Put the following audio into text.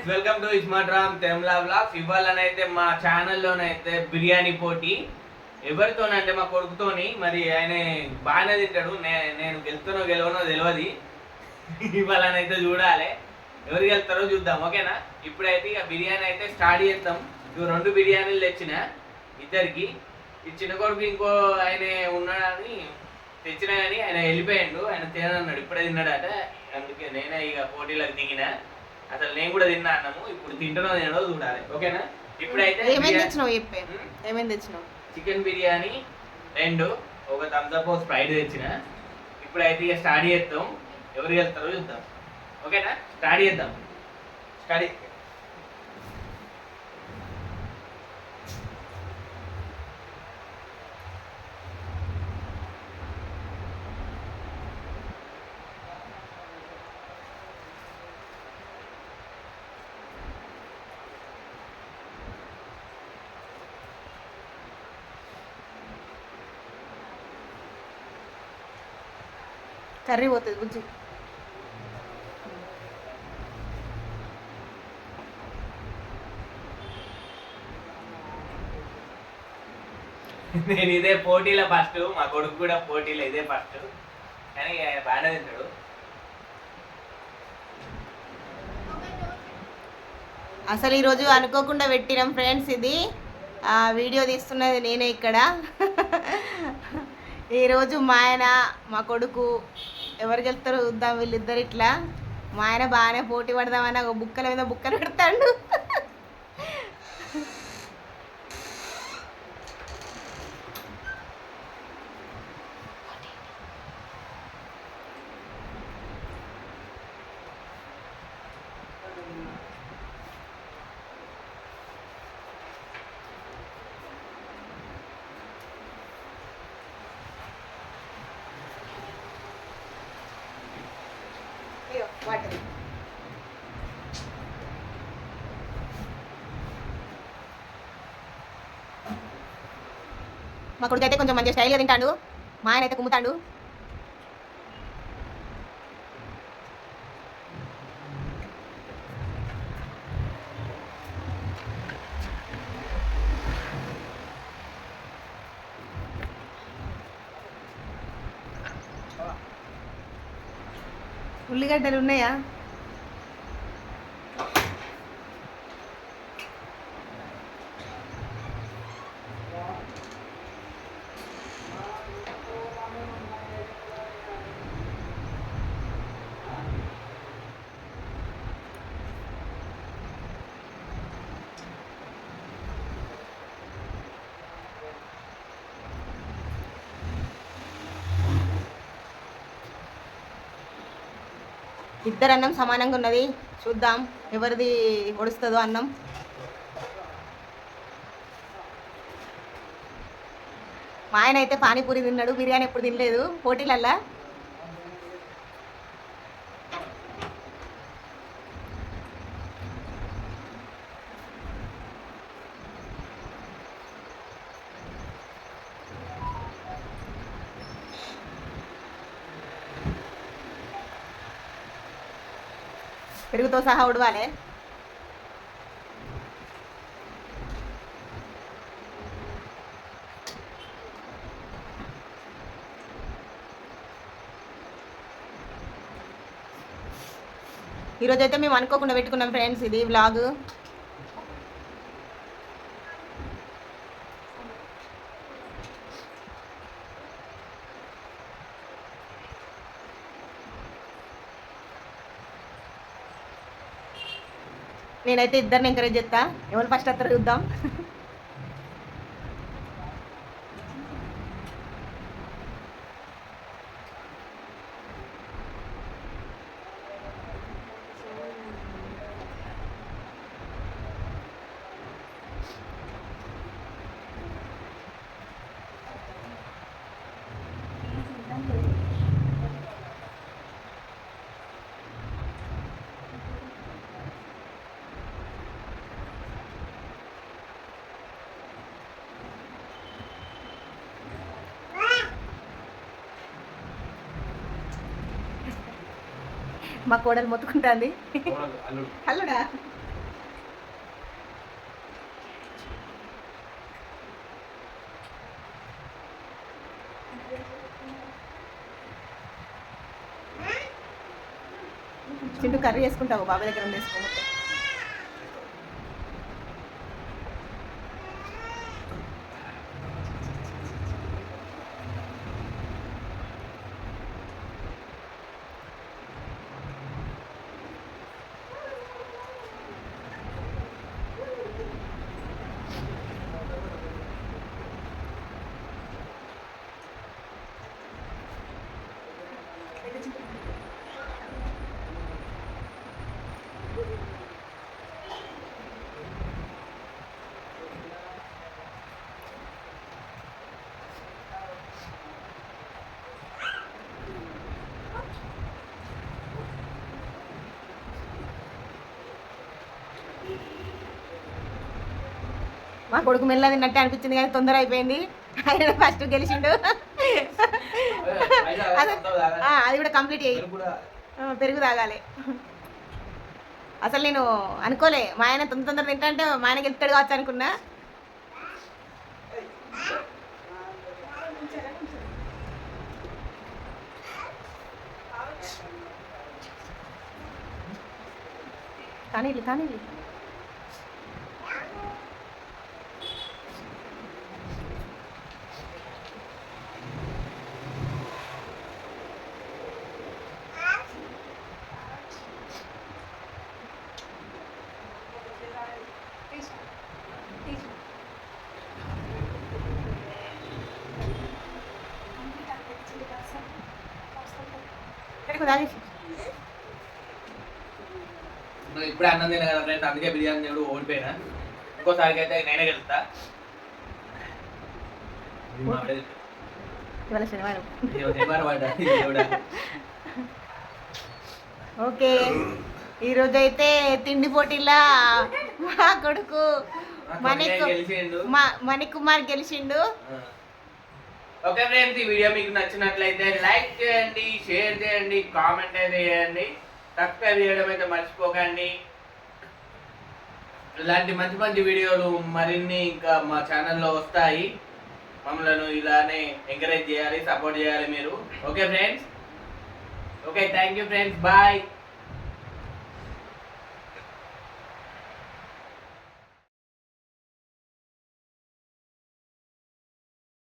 Friends welcome to ఇస్మాట్రామ్ తెమ్లా blogs ఇవాళనైతే మా ఛానల్లోనైతే బిర్యానీ పోటీ. ఎవరితోనంటే మా కొడుకుతోని మరి ఆయన బాగానే తింటాడు. నే- నేను గెలుతానో గెలవనో తెలియదు ఇవాళనైతే చూడాలి. ఎవరు గెలుతారో చూద్దాం ఓకేనా? ఇప్పుడైతే ఇక బిర్యానీ అయితే స్టార్ట్ చేద్దాం. ఇవి రెండు బిర్యానీలు తెచ్చిన ఇద్దరికి. ఈ చిన్న కొడుకు ఇంకో ఆయన ఉన్నాడని తెచ్చినా కానీ ఆయన వెళ్ళిపోయాడు. ఆయన తినన్నాడు ఇప్పుడే తిన్నాడట. అందుకే నేనే ఇక పోటీలకు దిగిన. అసలు నేను కూడా తిన్నా అన్నము ఇప్పుడు తింటున్నా తినడో చూడాలి. ఓకేనా? ఇప్పుడైతే ఏమేమి తెచ్చినావు చెప్పే. ఏమేమి తెచ్చినావు? చికెన్ బిర్యానీ రెండు ఒక థమ్స్ అప్ స్ప్రైట్ తెచ్చిన. ఇప్పుడైతే ఇక స్టార్ట్ చేద్దాం. ఎవరు వెళ్తారో చూద్దాం. ఓకేనా? స్టార్ట్ చేద్దాం. స్టార్ట్ కర్రీ పోతుంది బుజ్జి. నేను ఇదే పోటీలో ఫస్ట్ మా కొడుకు కూడా పోటీలో ఇదే ఫస్ట్ కానీ ఆయన బాగానే తింటాడు. అసలు ఈరోజు అనుకోకుండా పెట్టినాం ఫ్రెండ్స్ ఇది. ఆ, వీడియో తీస్తున్నది నేనే ఇక్కడ. ఈరోజు మా ఆయన మా కొడుకు ఎవరు గెలుస్తారో చూద్దాం వీళ్ళిద్దరు ఇట్లా. మా ఆయన బాగానే పోటీ పడదామని ఒక బుక్కల మీద బుక్కలు పెడతాడు. వాటిని మా కొడుకు అయితే కొంచెం మంచిగా స్టైల్గా తింటాడు. మా ఆయన అయితే కుమ్ముతాడు. Thank ఉల్లిగడ్డలు ఉన్నాయా? ఇద్దరు అన్నం సమానంగా ఉన్నది. చూద్దాం ఎవరిది ఒడుస్తుందో అన్నం. మా ఆయన అయితే పానీపూరి తిన్నాడు బిర్యానీ ఎప్పుడు తినలేదు. పోటీలల్లా? పెరుగుతో సహా ఉడవాలి. ఈరోజైతే మేము అనుకోకుండా పెట్టుకున్నాం ఫ్రెండ్స్ ఇది వ్లాగ్ నేనైతే ఇద్దరిని ఎంకరేజ్ చేస్తా. ఎవరు ఫస్ట్ అత్తరు చూద్దాం. మా కోడలు మొత్తుకుంటుంది. హలోడా చిన్న కర్రీ చేసుకుంటావు బాబా దగ్గర ఉండేసుకో మా కొడుకు మెల్ల తిన్నట్టే అనిపించింది కానీ తొందర అయిపోయింది. ఆయన ఫస్ట్ గెలిచిండు. అది కూడా కంప్లీట్ అయ్యి పెరుగు తాగాలి. అసలు నేను అనుకోలే మా ఆయన తొందర తొందర తింటాంటే మా ఆయన గెలుస్తాడు కావచ్చు అనుకున్నా. కానీ కానీ ఇప్పుడే అన్నం తిన కదా ఫ్రెండ్స్ అందుకే బిర్యానీ దేవుడు ఓడిపోయినా. ఇంకోసారికి అయితే నేనే గెలుస్తా. ఇవాళ శనివారం. ఓకే. ఈరోజు అయితే తిండి పోటీలా మా కొడుకు మణికుమార్ గెలిచిండు. ఓకే ఫ్రెండ్స్ ఈ వీడియో మీకు నచ్చినట్లయితే లైక్ చేయండి షేర్ చేయండి కామెంట్ అయితే చేయండి. సబ్స్క్రైబ్ చేయడం అయితే మర్చిపోకండి. ఇలాంటి మంచి మంచి వీడియోలు మరిన్ని ఇంకా మా ఛానల్లో వస్తాయి. మమ్మల్ని ఇలానే ఎంకరేజ్ చేయాలి సపోర్ట్ చేయాలి మీరు. Okay friends okay thank you friends bye